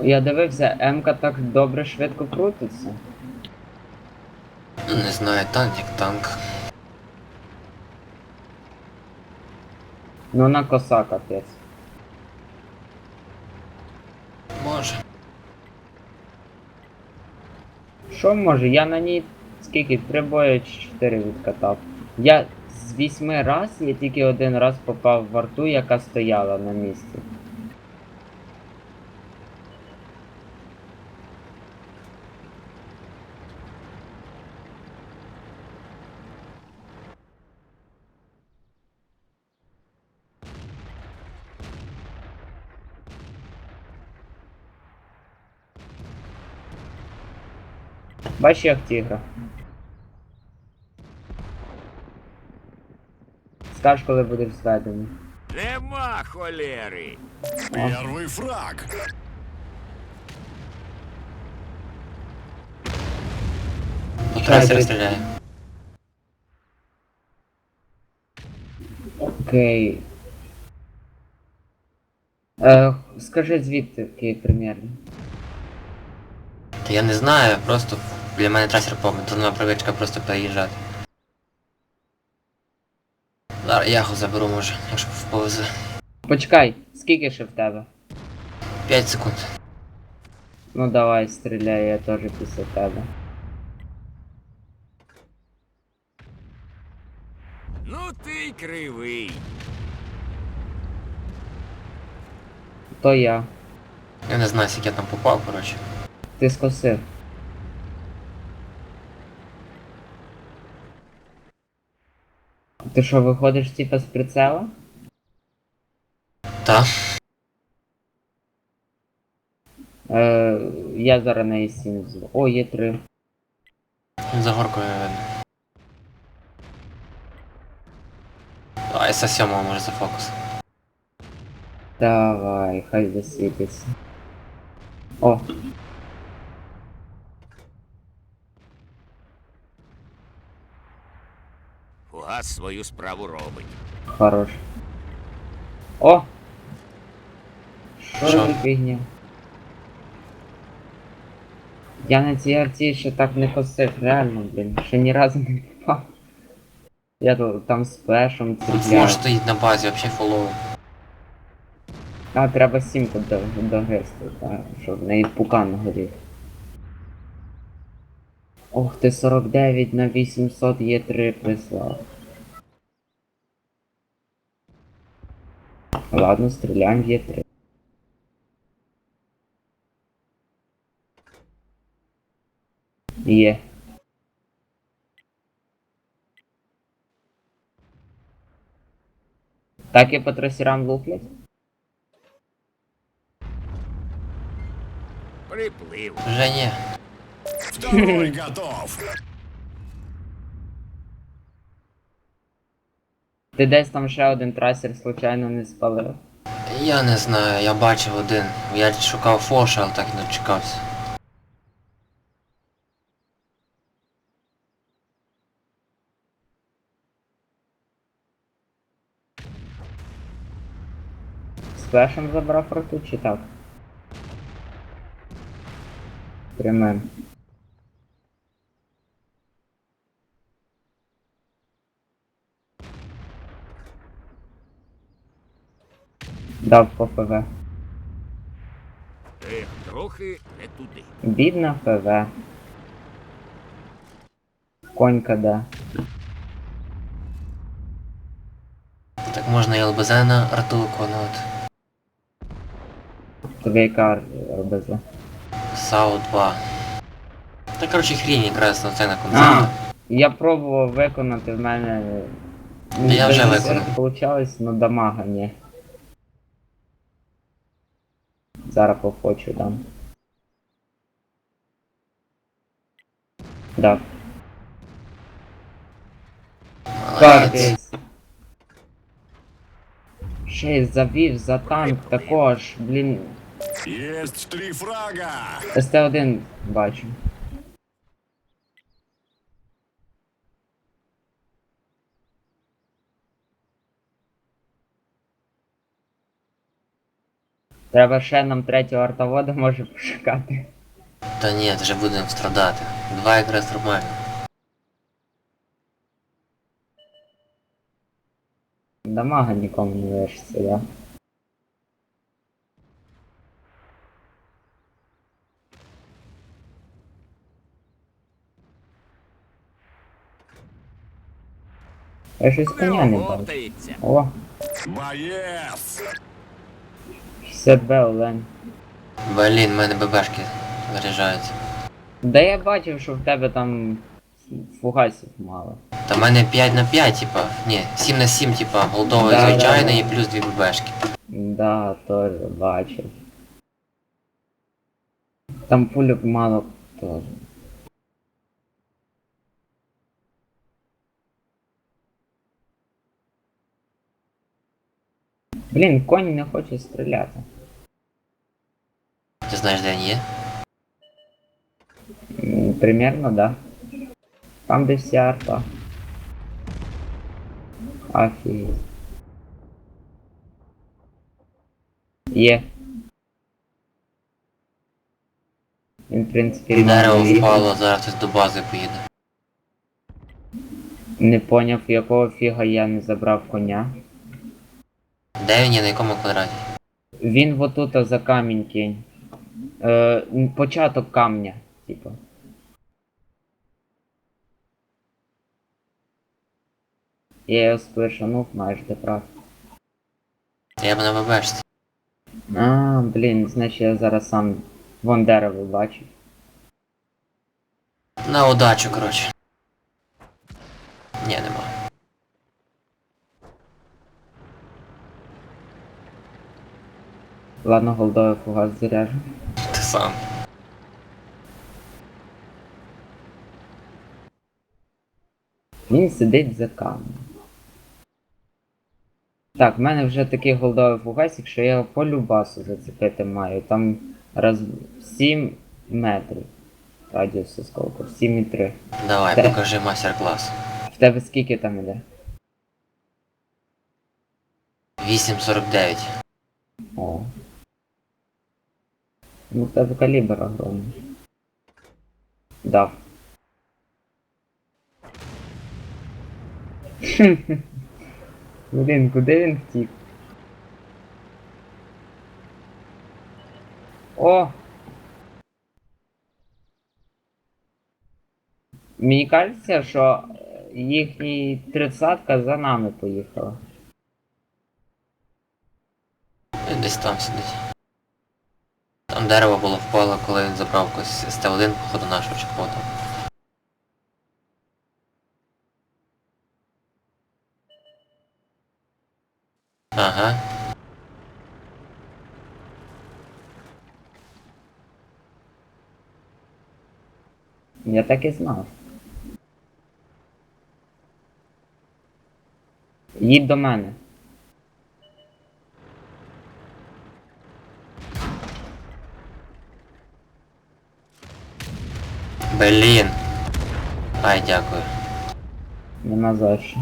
Я дивився, М-ка так добре швидко крутиться. Не знаю, танк як танк. Ну на коса капець. Може. Що може? Я на ній скільки? Три бої чи чотири відкатав. Я з вісьми раз я тільки один раз попав в арту, яка стояла на місці. Бач як тігра. Скаж, коли будеш зведений. Нема холери. Первый фраг. І трасер ти- стріляє. Окей. Е, скажи звідти, який примірно. Та я не знаю, просто для мене трасер помить, дурна привичка просто переїжджати. Зараз я його заберу може, якщо повезе. Почекай, скільки ще в тебе? 5 секунд. Ну давай, стріляй, я теж після тебе. Ну ти й кривий. То я. Я не знаю, скільки я там попав, коротше. Ти скосив. Ти що, виходиш типа з прицела? Та. Е, я зараз на E7 взяв. О, є три. Він за горкою видно. Давай со сьомого може за фокус. Давай, хай засвітиться. О, Фугас свою справу робить. хорош. О! Що за фігня? Я на цій арті ще так не косив, реально, блін. Ще ні разу не попав. Я тут там з флешом Тут ціпляю. може стоїть на базі, взагалі фоловий. А, треба сімку до, догризти, так, щоб в неї пукан горів. Ох ти 49 на 800 є 3 прислав. Ладно, стріляємо є 3. Є. Так і по трасерам луплять? Приплив. Вже ні. Второй готов. Ти десь там ще один трасер случайно не спалив. Я не знаю, я бачив один. Я шукав фоша, але так і не дочекався. З флешем забрав роту чи так? Прямим. Дав по ФВ. Ех, трохи не туди. Бідна ФВ. Конька да. Так можна і ЛБЗ на арту виконувати. Тобі яка РБЗ? САУ 2. Та коротше хрінь якраз на це на А, концерт. я пробував виконати в мене. Я вже виконав. Получалось, но дамага ні. Зараз пофочу дам. Да. Капець. Ще й завів за танк також, блін. Есть три фрага. СТ1 бачу. Треба ще нам третього артовода може пошукати. Та ні, вже будемо страдати. Два якраз нормально. Дамага нікому не лишиться, да? Я щось коня не бачу. О, Боец! 60 Б Олень. Блін, в мене ББшки заряджаються. Да я бачив, що в тебе там фугасів мало. Та в мене 5 на 5, типа. Ні, 7 на 7, типа, голдовий Да, да, звичайний да. і плюс 2 ББшки. Да, теж бачив. Там пульок мало теж. Блін, конь не хоче стріляти. Ти знаєш, де він є? М, Примерно, да. Там де вся арта. Офігеть. Є. Він, в принципі, Дерево їхав. впало, зараз хтось до бази поїде. Не поняв, якого фіга я не забрав коня. Де він є, на якому квадраті? Він вот тут за камінь кинь. Е, початок камня, типу. Я його сплешанув майже ти прав. Я б на ББшці. А, блін, значить я зараз сам вон дерево бачу. На удачу, коротше. Ні, нема. Ладно, голдовий фугас заряжу. Ти сам. Він сидить за камнем. Так, в мене вже такий голдовий фугасик, що я його по любасу зацепити маю. Там раз 7 метрів. Радіус осколку. 7,3. Давай, Де? покажи мастер-клас. В тебе скільки там іде? 8.49. О. Ну в тебе калібр огромний. Дав. Блін, куди він втік? О! Мені кажеться, що їхній тридцатка за нами поїхала. Він десь. Дерево було впало, коли він забрав якось СТ1, походу нашого чекпота. Ага. Я так і знав. Їдь до мене. Блін. Ай, дякую. Нема за що.